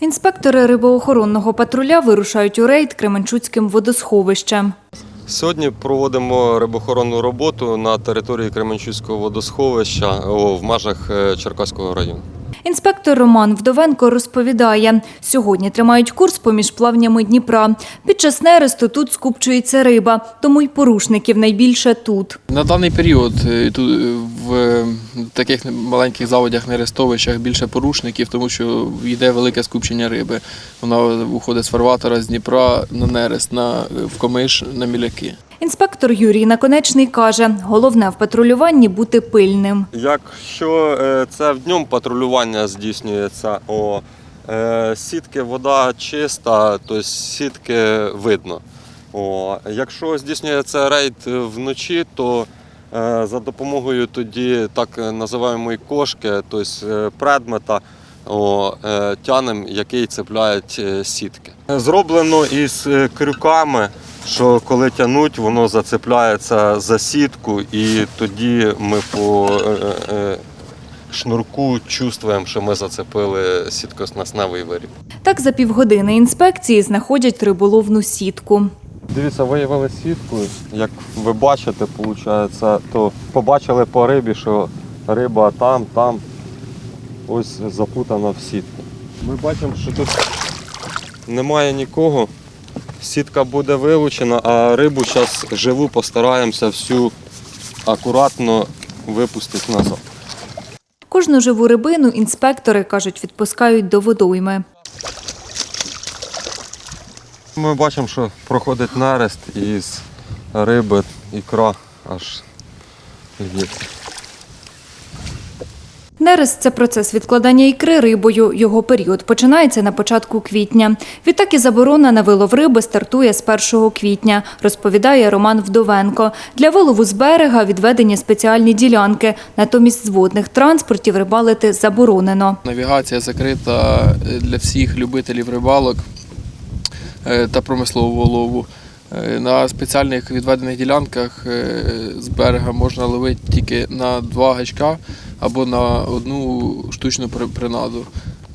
Інспектори рибоохоронного патруля вирушають у рейд Кременчуцьким водосховищем. Сьогодні проводимо рибоохоронну роботу на території Кременчуцького водосховища в межах е, Черкаського району. Інспектор Роман Вдовенко розповідає, сьогодні тримають курс поміж плавнями Дніпра. Під час нересту тут скупчується риба, тому й порушників найбільше тут. На даний період е, тут е, в е, таких маленьких заводях нерестовищах більше порушників, тому що йде велике скупчення риби. Вона виходить з фарватера з Дніпра на нерест, на в комиш, на міляки. Інспектор Юрій Наконечний каже, головне в патрулюванні бути пильним. Якщо е, це в днем патрулювання здійснюється, о, е, сітки вода чиста, то сітки видно. О, якщо здійснюється рейд вночі, то е, за допомогою тоді так називаємої кошки, тобто предмета, о, тянем, який цепляють сітки. Зроблено із крюками, що коли тянуть, воно зацепляється за сітку, і тоді ми по е, е, шнурку чувствуємо, що ми зацепили сіткоснастневий виріб. Так за півгодини інспекції знаходять риболовну сітку. Дивіться, виявили сітку. Як ви бачите, виходить, то побачили по рибі, що риба там, там ось запутана в сітку. Ми бачимо, що тут немає нікого. Сітка буде вилучена, а рибу зараз живу постараємося всю акуратно випустити назад. Кожну живу рибину інспектори, кажуть, відпускають до водойми. Ми бачимо, що проходить нерест із риби, ікра аж лється. Нерест – це процес відкладання ікри рибою. Його період починається на початку квітня. Відтак і заборона на вилов риби стартує з 1 квітня, розповідає Роман Вдовенко. Для вилову з берега відведені спеціальні ділянки. Натомість з водних транспортів рибалити заборонено. Навігація закрита е, для всіх любителів рибалок е, та промислового лову. Е, На спеціальних відведених ділянках з берега можна ловити тільки на два гачка або на одну штучну при- принаду.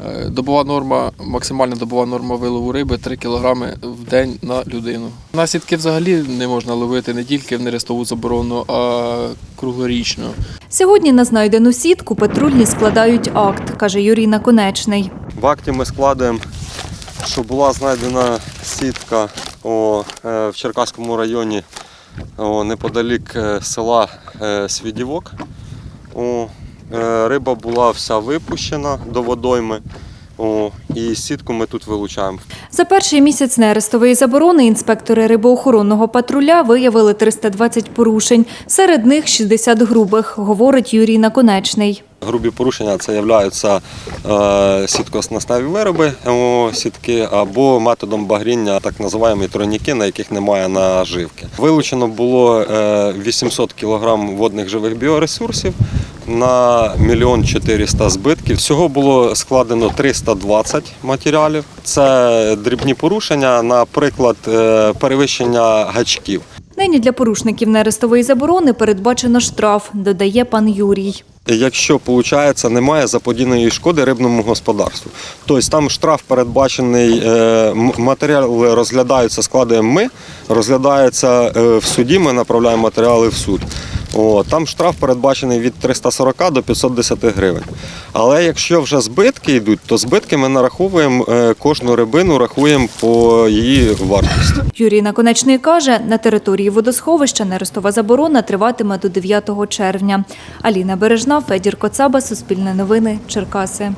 Е, Добова норма, максимальна добова норма вилову риби 3 кг в день на людину. На сітки взагалі не можна ловити не тільки в нерестову заборону, а круглорічно. Сьогодні на знайдену сітку патрульні складають акт, каже Юрій Наконечний. В акті ми складаємо, що була знайдена сітка о, е, в Черкаському районі о, неподалік е, села Свідівок. О, риба була вся випущена до водойми. О, і сітку ми тут вилучаємо. За перший місяць нерестової заборони інспектори рибоохоронного патруля виявили 320 порушень. Серед них 60 грубих, говорить Юрій Наконечний. Грубі порушення це являються е, сіткоснастеві вироби, о, сітки, або методом багріння, так називаємо тройніки, на яких немає наживки. Вилучено було е, 800 кг водних живих біоресурсів на мільйон 400 збитків. Всього було складено 320 матеріалів. Це дрібні порушення, наприклад, е, перевищення гачків. Нині для порушників нерестової заборони передбачено штраф, додає пан Юрій. Якщо виходить, немає заподіяної шкоди рибному господарству. Тобто там штраф передбачений, е, матеріали розглядаються, складаємо ми, розглядається е, в суді, ми направляємо матеріали в суд. О, там штраф передбачений від 340 до 510 гривень. Але якщо вже збитки йдуть, то збитки ми нараховуємо е, кожну рибину, рахуємо по її вартості. Юрій Наконечний каже, на території водосховища нерестова заборона триватиме до 9 червня. Аліна Бережна, Федір Коцаба, Суспільне новини, Черкаси.